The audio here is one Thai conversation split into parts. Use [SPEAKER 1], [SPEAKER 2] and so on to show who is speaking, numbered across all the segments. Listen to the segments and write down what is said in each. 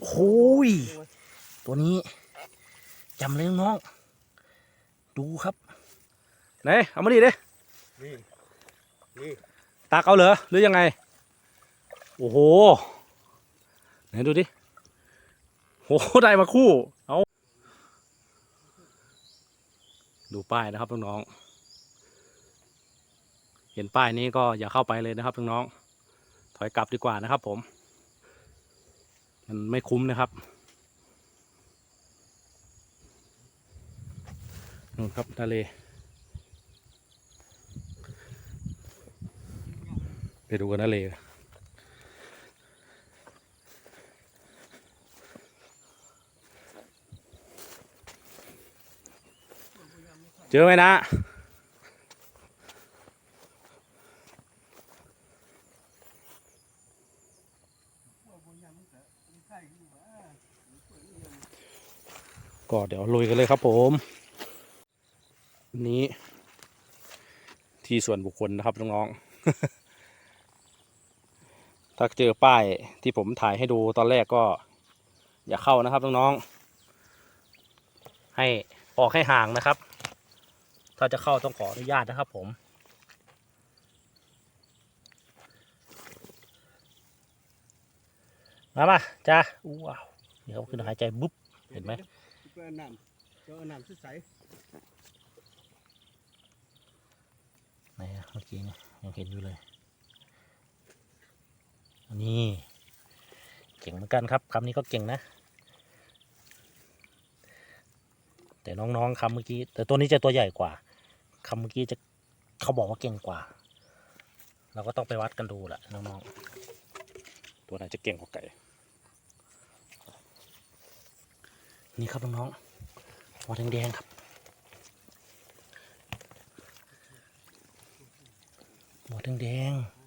[SPEAKER 1] โอ้ยตัวนี้จำเลยน้องๆดูครับ ไหน เอามาดิเด้
[SPEAKER 2] นี่นี่
[SPEAKER 1] ตากเอาเหรอ หรือยังไง โอ้โห ไหนดูดิโหได้มาคู่ เอาดูป้ายนะครับน้องๆเห็นป้ายนี้ก็อย่าเข้าไปเลยนะครับน้องๆถอยกลับดีกว่านะครับผม มันไม่คุ้มนะครับนู่นครับทะเล ไปดูกันนะเลเจอไหมนะ ก็เดี๋ยวลุยกันเลยครับผมนนี้ที่ส่วนบุคคลนะครับน้องๆ ถ้าเจอป้ายที่ผมถ่ายให้ดูตอนแรกก็อย่าเข้านะครับน้องๆ ให้ออกให้ห่างนะครับ ถ้าจะเข้าต้องขออนุญาตนะครับผม มามาจ้าอู้ว้าวนี่เขาขึ้นหายใจบุ๊บเห็นไหม
[SPEAKER 2] เจ้าน้ำเจ้าน้ำใส
[SPEAKER 1] ไหนอะเมื่อกี้เนี่ยยังเห็นอยู่เลยอันนี้เก่งเหมือนกันครับคำนี้ก็เก่งนะ แต่น้องๆคำเมื่อกี้แต่ตัวนี้จะตัวใหญ่กว่าคำเมื่อกี้จะเขาบอกว่าเก่งกว่า เราก็ต้องไปวัดกันดูแหละน้องๆตัวไหนจะเก่งกว่าไก่ นี่ครับน้องๆหัวแดงๆครับหัวแดงๆ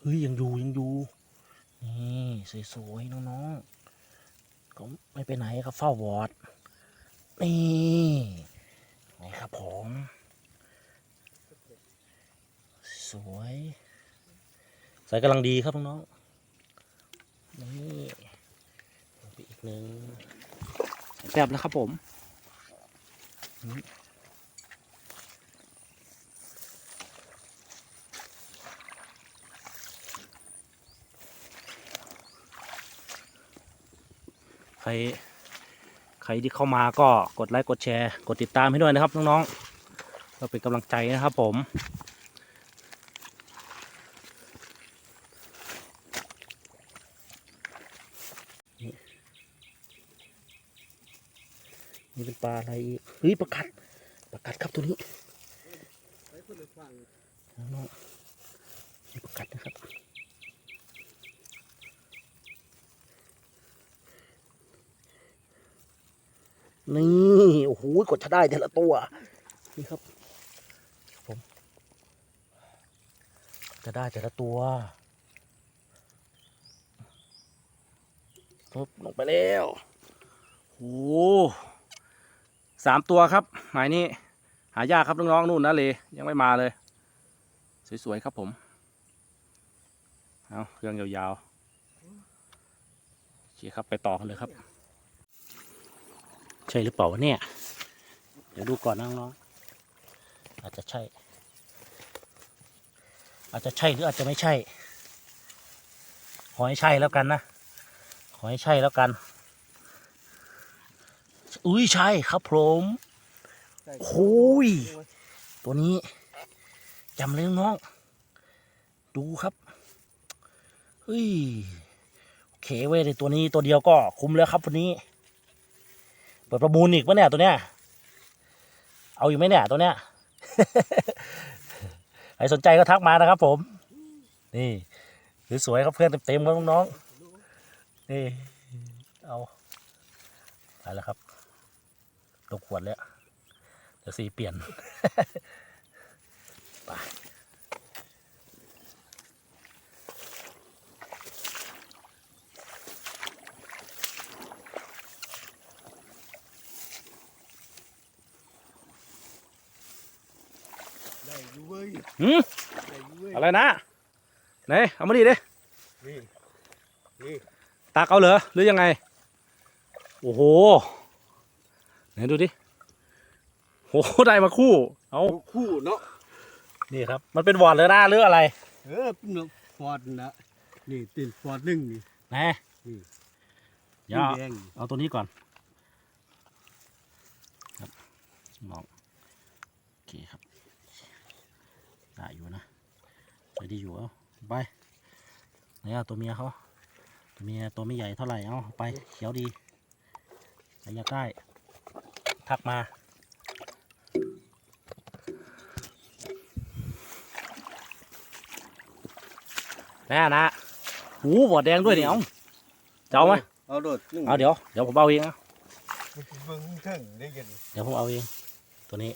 [SPEAKER 1] เฮ้ยยังอยู่ยังอยู่นี่สวยๆน้องๆก็ไม่ไปไหนครับเฝ้าวอดนี่นี่ครับผมสวยใส่กำลังดีครับน้องๆ นี่ลงไปอีกหนึ่งแบบแล้วครับผมใครใครที่เข้ามาก็กดไลค์กดแชร์ กดติดตามให้ด้วยนะครับน้องๆเราเป็นกำลังใจนะครับผม นี่นี่เป็นปลา อะไรเฮ้ยปลากัดปลากัดครับตัวนี้
[SPEAKER 2] ไปคนละฝั่ง
[SPEAKER 1] น้องๆนี่ปลากัดนะครับนี่โอ้โหกดจะได้แต่ละตัวนี่ครับผมจะได้แต่ละตัวปุ๊บลงไปแล้วโอ้โห สามตัวครับ หมายนี้หายากครับน้องๆนู่นนะเลยยังไม่มาเลย สวยๆครับผมเอาเครื่องยาวๆโอเคครับไปต่อกันเลยครับ ใช่หรือเปล่าเนี่ย เดี๋ยวดูก่อนน้องๆอาจจะใช่ อาจจะใช่หรืออาจจะไม่ใช่ ขอให้ใช่แล้วกันนะ ขอให้ใช่แล้วกัน อุ้ยใช่ครับผม
[SPEAKER 2] ใส่
[SPEAKER 1] โอ้ยตัวนี้จำเลยน้องๆดูครับเฮ้ยโอเคเว้ยตัวนี้ตัวเดียวก็คุ้มแล้วครับวันนี้ เปิดประมูลอีกปะเนี่ยตัวเนี้ย เอาอยู่ไหมเนี่ยตัวเนี้ยใครสนใจก็ทักมานะครับผม นี่สวยๆครับเพื่อนเต็มๆครับน้องๆนี่ เอาไปแล้วครับต กขวดแล้วเดี๋ยวสีเปลี่ยนไป
[SPEAKER 2] ได้อยู่เว้ย
[SPEAKER 1] หืม
[SPEAKER 2] ได้อยู่เว้ย
[SPEAKER 1] อะไรนะไหนเอามาดิเด้
[SPEAKER 2] นี่นี่
[SPEAKER 1] ตักเอาเหรอหรือยังไง โอ้โห ไหนดูดิโหได้มาคู่ เอา
[SPEAKER 2] คู่เนาะ
[SPEAKER 1] นี่ครับ มันเป็นวอร์ดเลยนะหรืออะไร
[SPEAKER 2] เออเป็นนกฟอร์ดนะนี่ติดฟอร์ดหนึ่งนี่
[SPEAKER 1] ไหน
[SPEAKER 2] นี่
[SPEAKER 1] เดี๋ยว
[SPEAKER 2] แดง
[SPEAKER 1] เอาตัวนี้ก่อนครับมองโอเคครับได้อยู่นะไปดีอยู่เอาไปไหนเอาตัวเมียเขาตัวเมียตัวไม่ใหญ่เท่าไหร่เอาไปเขียวดีใครอยากได้ ทักมา แน่นะหูบอดแดงด้วยเนี่ยเอาจะเอาไหม
[SPEAKER 2] เอาโดดนึ่ง
[SPEAKER 1] เอาเดี๋ยว เดี๋ยวผมเอาเองนะ
[SPEAKER 2] เบิ่งเถิงได้ยิน
[SPEAKER 1] เดี๋ยวผมเอาเอง ตัวนี้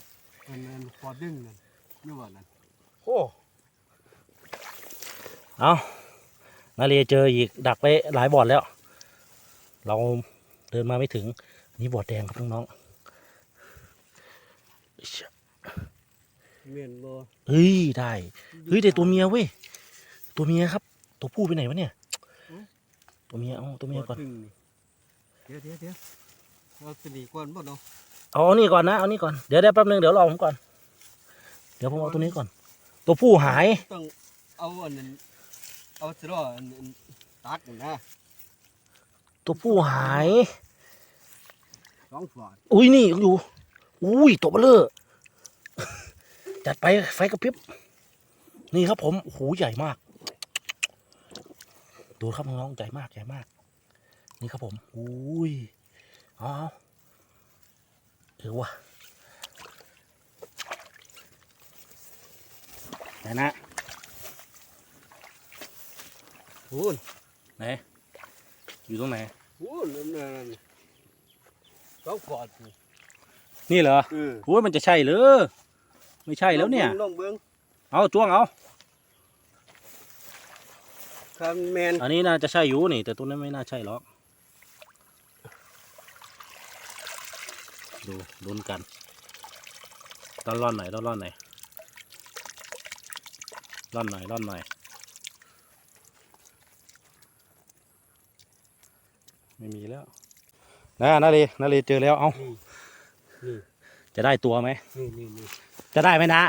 [SPEAKER 2] มันมันฟอร์ดหนึ่งนั่นนี่ว่านั่น
[SPEAKER 1] โอ้เอานาเรเจออีกดักไปหลายบอร์ดแล้ว เราเดินมาไม่ถึงนี่บอร์ดแดงครับน้อง
[SPEAKER 2] เมียนบ่
[SPEAKER 1] ๆเฮ้ยได้เฮ้ยแต่ตัวเมียเว้ยตัวเมียครับ ตัวผู้ไปไหนวะเนี่ย ตัวเมียเอาตัวเมียก่อน
[SPEAKER 2] ฟร์ดหงเดี๋ยวเดี๋ยวเดี๋ยวเอาตัวนี้ก่อนบ่เนาะ
[SPEAKER 1] เอาอันนี้ก่อนนะเอานี่ก่อนเดี๋ยวได้แป๊บนึงเดี๋ยวรอผมก่อน เดี๋ยวผมเอาตัวนี้ก่อน ตัวผู้หาย
[SPEAKER 2] ต้องเอาอันนั้นเอาสรออันนั้นตัดนั่นนะ
[SPEAKER 1] ตัวผู้หาย
[SPEAKER 2] สองฟอร์ด
[SPEAKER 1] อุ้ยนี่ยังอยู่ อุ้ยตัวเบลเลอร์จัดไปไฟกระพริบ นี่ครับผมโอ้โหใหญ่มาก ดูครับน้องๆใหญ่มากใหญ่มาก นี่ครับผมอุ้ยเอาเอาเออวะไหนนะ
[SPEAKER 2] พูน
[SPEAKER 1] ไหน อยู่ตรงไหน
[SPEAKER 2] พูนนั่นนั่นสองฟอร์ด นี่
[SPEAKER 1] นี่เหรอ
[SPEAKER 2] เออ
[SPEAKER 1] โอ้ยมันจะใช่เหรือไม่ใช่แล้วเนี่ย
[SPEAKER 2] ลองเบิ่ง
[SPEAKER 1] เอาจ้วงเอา
[SPEAKER 2] คำแมน
[SPEAKER 1] อันนี้น่าจะใช่อยู่นี่ แต่ตัวนั้นไม่น่าใช่หรอก ดูลุ้นกันต้อนร่อนหน่อยต้อนร่อนหน่อยร่อนหน่อยร่อนหน่อย ไม่มีแล้วนะนาเลนาเลเจอแล้ว เอา
[SPEAKER 2] นี่
[SPEAKER 1] จะได้ตัวไหม
[SPEAKER 2] นี่นี่นี่
[SPEAKER 1] จะได้ไหมนะ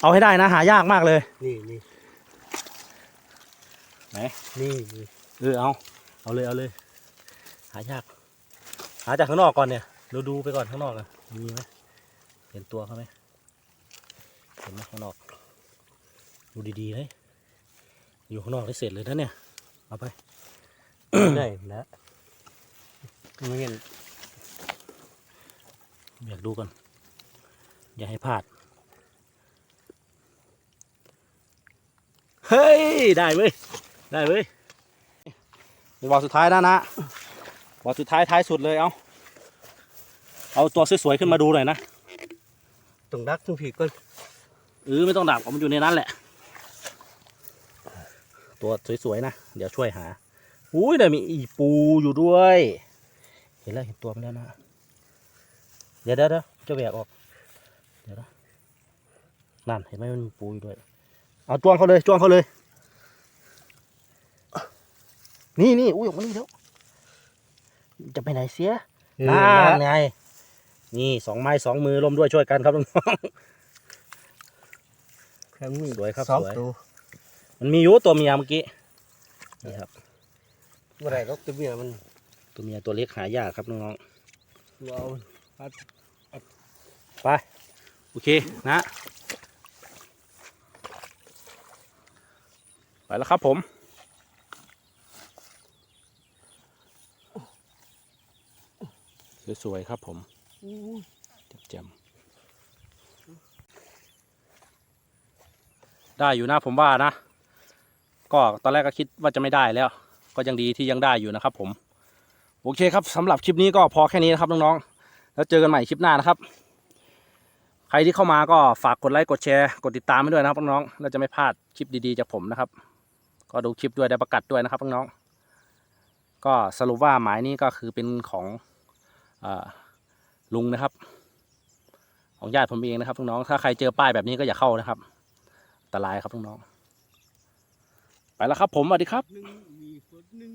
[SPEAKER 1] เอาให้ได้นะ หายากมากเลย
[SPEAKER 2] นี่นี่
[SPEAKER 1] ไหน
[SPEAKER 2] นี่นี่
[SPEAKER 1] เออเอาเอาเลยเอาเลย หายาก หาจากข้างนอกก่อนเนี่ยดูดูไปก่อนข้างนอกนะมีไหมเห็นตัวเขาไหมเห็นไหมข้างนอก ดูดีๆเลยอยู่ข้างนอกได้เสร็จเลยนะเนี่ยเอาไป
[SPEAKER 2] ได้แล้วไม่เห็น
[SPEAKER 1] อยากดูก่อน อย่าให้พลาด เฮ้ย ได้เว้ย ได้เว้ยเป็นบอลสุดท้ายแล้วนะบอลสุดท้ายท้ายสุดเลยเอาเอาตัวสวยๆขึ้นมาดูหน่อยนะ
[SPEAKER 2] ต้องดักทุกผีก่อน
[SPEAKER 1] เออไม่ต้องดับมันอยู่ในนั้นแหละ ตัวสวยๆนะ เดี๋ยวช่วยหา อุ้ยเดี๋ยวมีอีปูอยู่ด้วย เห็นแล้วเห็นตัวมันแล้วนะ เดี๋ยวเดี๋ยวเดี๋ยวจะแบกออก เดี๋ยวนะนั่นเห็นไหมมันมีปูอยู่ด้วย เอาจ้วงเขาเลยจ้วงเขาเลย นี่นี่อุ้ยออกมานี่แล้วจะไปไหนเสีย
[SPEAKER 2] นั่
[SPEAKER 1] นั่นไง นี่สองไม้สองมือร่วมด้วยช่วยกันครับน้อง
[SPEAKER 2] ครั้งนี้
[SPEAKER 1] สวยครับ
[SPEAKER 2] สอง
[SPEAKER 1] สวย
[SPEAKER 2] ตัว
[SPEAKER 1] ๆมันมีอยู่ตัวเมียเมื่อกี้ นี่ครับ
[SPEAKER 2] เมื่อไหรรกตัวเมียมัน
[SPEAKER 1] ตัวเมียตัวเล็กหายากครับน้อง
[SPEAKER 2] เรา
[SPEAKER 1] ๆ ไป โอเคนะ ไปแล้วครับผมสวยๆครับผมแจ่มๆได้อยู่นะผมว่านะ ก็ตอนแรกก็คิดว่าจะไม่ได้แล้ว ก็ยังดีที่ยังได้อยู่นะครับผม โอเคครับสำหรับคลิปนี้ก็พอแค่นี้นะครับน้องๆ แล้วเจอกันใหม่คลิปหน้านะครับ ใครที่เข้ามาก็ฝากกดไลค์กดแชร์กดติดตามให้ด้วยนะครับน้องๆแล้วจะไม่พลาดคลิปดีๆจากผมนะครับ ก็ดูคลิปด้วยได้ประกาศด้วยนะครับน้องๆก็สรุปว่าหมายนี้ก็คือเป็นของอลุงนะครับ ของญาติผมเองนะครับน้องๆถ้าใครเจอป้ายแบบนี้ก็อย่าเข้านะครับอันตรายครับน้องๆไปแล้วครับผมสวัสดีครับ
[SPEAKER 2] หนึ่ง